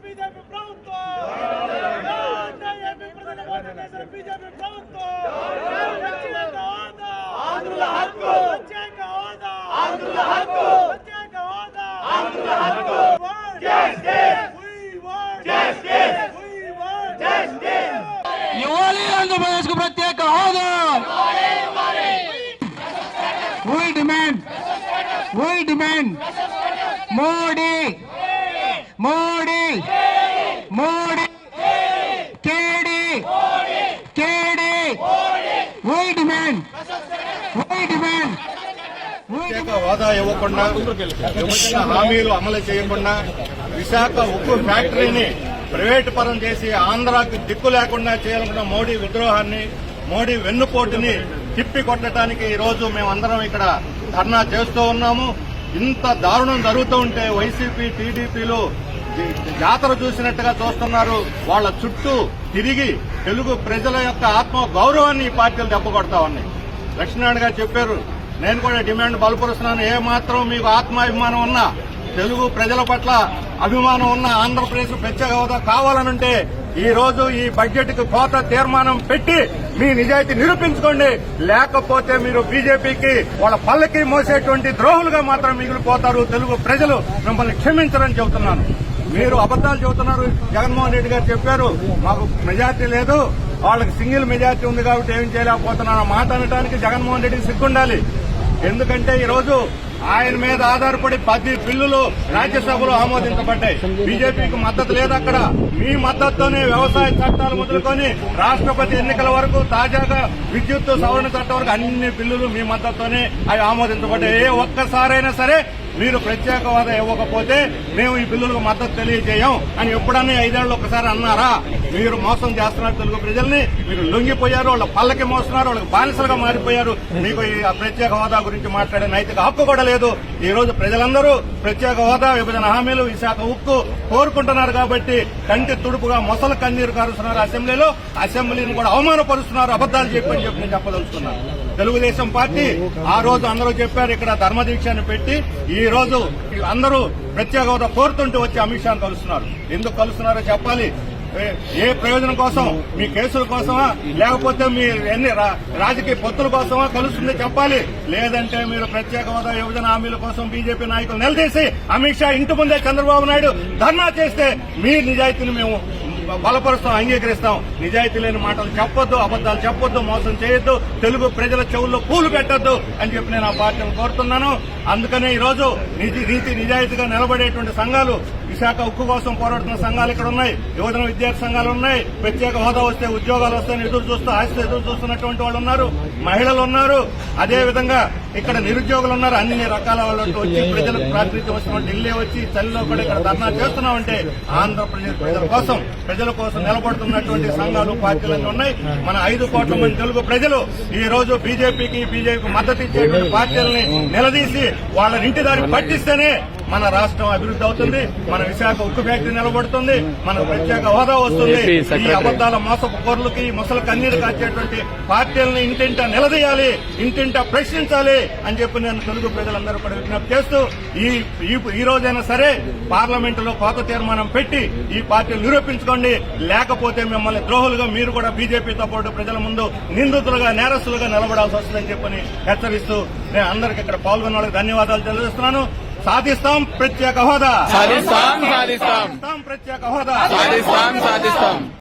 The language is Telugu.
బీజేపీ ప్రభుత్వం ఏపీ ప్రజల ఓటు చేసిన బీజేపీ ప్రభుత్వం ప్రత్యేక హోదా ఆంధ్రుల హక్కు ప్రత్యేక హోదా ఆంధ్రుల హక్కు ప్రత్యేక హోదా ఆంధ్రుల హక్కు justice we want justice we want justice ఇవ్వాలి ఆంధ్రప్రదేశ్కు ప్రత్యేక హోదా we demand we demand Modi Modi Modi కేడీ కేడీ వీ డిమాండ్. We demand? ప్రత్యేక హోదా ఇవ్వకుండా విభజన హామీలు అమలు చేయకుండా విశాఖ ఉక్కు ఫ్యాక్టరీని ప్రైవేటు పరం చేసి ఆంధ్రాకి దిక్కు లేకుండా చేయాలనుకున్న మోడీ విద్రోహాన్ని మోడీ వెన్నుపోటుని తిప్పి కొట్టడానికి ఈ రోజు మేమందరం ఇక్కడ ధర్నా చేస్తూ ఉన్నాము. ఇంత దారుణం జరుగుతూ ఉంటే వైసీపీ టీడీపీలు జాతర చూసినట్టుగా చూస్తున్నారు. వాళ్ళ చుట్టూ తిరిగి తెలుగు ప్రజల యొక్క ఆత్మ గౌరవాన్ని ఈ పార్టీలు దెబ్బకొడతా ఉన్నాయి. లక్ష్మీనారాయణ గారు చెప్పారు నేను కూడా డిమాండ్ బలపరుస్తున్నాను. ఏ మాత్రం మీకు ఆత్మాభిమానం ఉన్నా తెలుగు ప్రజల పట్ల అభిమానం ఉన్న ఆంధ్రప్రదేశ్ ప్రత్యేక హోదా కావాలనుంటే ఈ రోజు ఈ బడ్జెట్కు కోత తీర్మానం పెట్టి మీ నిజాయితీ నిరూపించుకోండి. లేకపోతే మీరు బీజేపీకి వాళ్ళ పల్లకి మోసేటువంటి ద్రోహులుగా మాత్రం మిగిలిపోతారు. తెలుగు ప్రజలు మిమ్మల్ని క్షమించరని చెబుతున్నాను. మీరు అబద్దాలు చెబుతున్నారు. జగన్మోహన్ రెడ్డి గారు చెప్పారు మాకు మెజార్టీ లేదు వాళ్ళకి సింగిల్ మెజార్టీ ఉంది కాబట్టి ఏం చేయలేకపోతున్నాను మాట అనడానికి జగన్మోహన్ రెడ్డికి సిగ్గుండాలి. ఎందుకంటే ఈరోజు ఆయన మీద ఆధారపడి పది బిల్లులు రాజ్యసభలో ఆమోదించబడ్డాయి. బీజేపీకి మద్దతు లేదు అక్కడ. మీ మద్దతుతోనే వ్యవసాయ చట్టాలు మొదలుకొని రాష్ట్రపతి ఎన్నికల వరకు తాజాగా విద్యుత్ సవరణ చట్టం వరకు అన్ని బిల్లులు మీ మద్దతుతోనే అవి ఆమోదించబడ్డాయి. ఏ ఒక్కసారైనా సరే మీరు ప్రత్యేక హోదా ఇవ్వకపోతే మేము ఈ బిల్లులకు మద్దతు తెలియజేయం అని ఎప్పుడన్నా ఐదేళ్ళు ఒకసారి అన్నారా? మీరు మోసం చేస్తున్నారు తెలుగు ప్రజల్ని. మీరు లొంగిపోయారు వాళ్ళ పల్లకి మోస్తున్నారు వాళ్ళకి బానిసలుగా మారిపోయారు. మీకు ఈ ప్రత్యేక హోదా గురించి మాట్లాడే నైతిక హక్కు కూడా లేదు. ఈ రోజు ప్రజలందరూ ప్రత్యేక హోదా విభజన హామీలు విశాఖ ఉక్కు కోరుకుంటున్నారు కాబట్టి కంటి తుడుపుగా మొసలు కన్నీరు కారుస్తున్నారు అసెంబ్లీలో. అసెంబ్లీని కూడా అవమానపరుస్తున్నారు అబద్దాలు చెప్పని చెప్పి నేను చెప్పదలుచుకున్నాను తెలుగుదేశం పార్టీ ఆ రోజు అందరూ చెప్పారు ఇక్కడ ధర్మదీక్షను పెట్టి ఈ రోజు అందరూ ప్రత్యేక హోదా కోరుతుంటూ వచ్చి అమిత్ షాను కలుస్తున్నారు. ఎందుకు కలుస్తున్నారో చెప్పాలి. ఏ- ప్రయోజనం కోసం మీ కేసుల కోసమా లేకపోతే మీ ఎన్ని రా- రాజకీయ పొత్తుల కోసమా కలుస్తుంది చెప్పాలి. లేదంటే మీరు ప్రత్యేక హోదా యువజన హామీల కోసం బీజేపీ నాయకులు నిలదీసి అమిత్ షా ఇంటి ముందే చంద్రబాబు నాయుడు ధర్నా చేస్తే మీ నిజాయితీని మేము బలపరుస్తాం అంగీకరిస్తాం. నిజాయితీ లేని మాటలు చెప్పొద్దు అబద్దాలు చెప్పొద్దు మోసం చేయొద్దు తెలుగు ప్రజల చెవుల్లో పూలు పెట్టొద్దు అని చెప్పి నేను ఆ పార్టీని కోరుతున్నాను. అందుకనే ఈరోజు నీతి నీతి నిజాయితీగా నిలబడేటువంటి సంఘాలు విశాఖ ఉక్కు కోసం పోరాడుతున్న సంఘాలు ఇక్కడ ఉన్నాయి. యువజన విద్యార్థి సంఘాలు ఉన్నాయి. ప్రత్యేక హోదా వస్తే ఉద్యోగాలు వస్తాయని ఎదురు చూస్తూ ఆశతో ఎదురు చూస్తున్నటువంటి వాళ్ళు ఉన్నారు. మహిళలు ఉన్నారు. అదే విధంగా ఇక్కడ నిరుద్యోగులు ఉన్నారు. అన్ని రకాల వాళ్ళు వచ్చి ప్రజలకు ప్రాతినిధ్యం వస్తున్న ఢిల్లీ వచ్చి చలిలో కూడా ఇక్కడ ధర్నా చేస్తున్నామంటే ఆంధ్రప్రదేశ్ ప్రజల కోసం ప్రజల కోసం నిలబడుతున్నటువంటి సంఘాలు పార్టీలన్నీ ఉన్నాయి. మన ఐదు కోట్ల మంది తెలుగు ప్రజలు ఈ రోజు బీజేపీకి బీజేపీకి మద్దతు ఇచ్చేటువంటి పార్టీలని నిలదీసి వాళ్ళ ఇంటి దారి పట్టిస్తేనే మన రాష్ట్రం అభివృద్ధి అవుతుంది మన విశాఖ ఉక్కు ఫ్యాక్టరీ నిలబడుతుంది మన ప్రత్యేక హోదా వస్తుంది. ఈ అబద్దాల మోసపు కోర్లకి ముసలి కన్నీరు కాచేటువంటి పార్టీలను ఇంటింట నిలదీయాలి ఇంటింట ప్రశ్నించాలి అని చెప్పి నేను తెలుగు ప్రజలందరూ కూడా విజ్ఞప్తి చేస్తూ ఈ ఈ- రోజైనా సరే పార్లమెంట్లో కోత తీర్మానం పెట్టి ఈ పార్టీలు నిరూపించుకోండి. లేకపోతే మిమ్మల్ని ద్రోహులుగా మీరు కూడా బీజేపీతో పాటు ప్రజల ముందు నిందితులుగా నేరస్తులుగా నిలబడాల్సి వస్తుందని చెప్పని హెచ్చరిస్తూ నేను అందరికి ఇక్కడ పాల్గొన్న వాళ్ళకి ధన్యవాదాలు తెలియజేస్తున్నాను. సాధిస్తాం ప్రత్యేక హోదా సాధిస్తాం సాధిస్తాం సాధిస్తాం ప్రత్యేక హోదా సాధిస్తాం సాధిస్తాం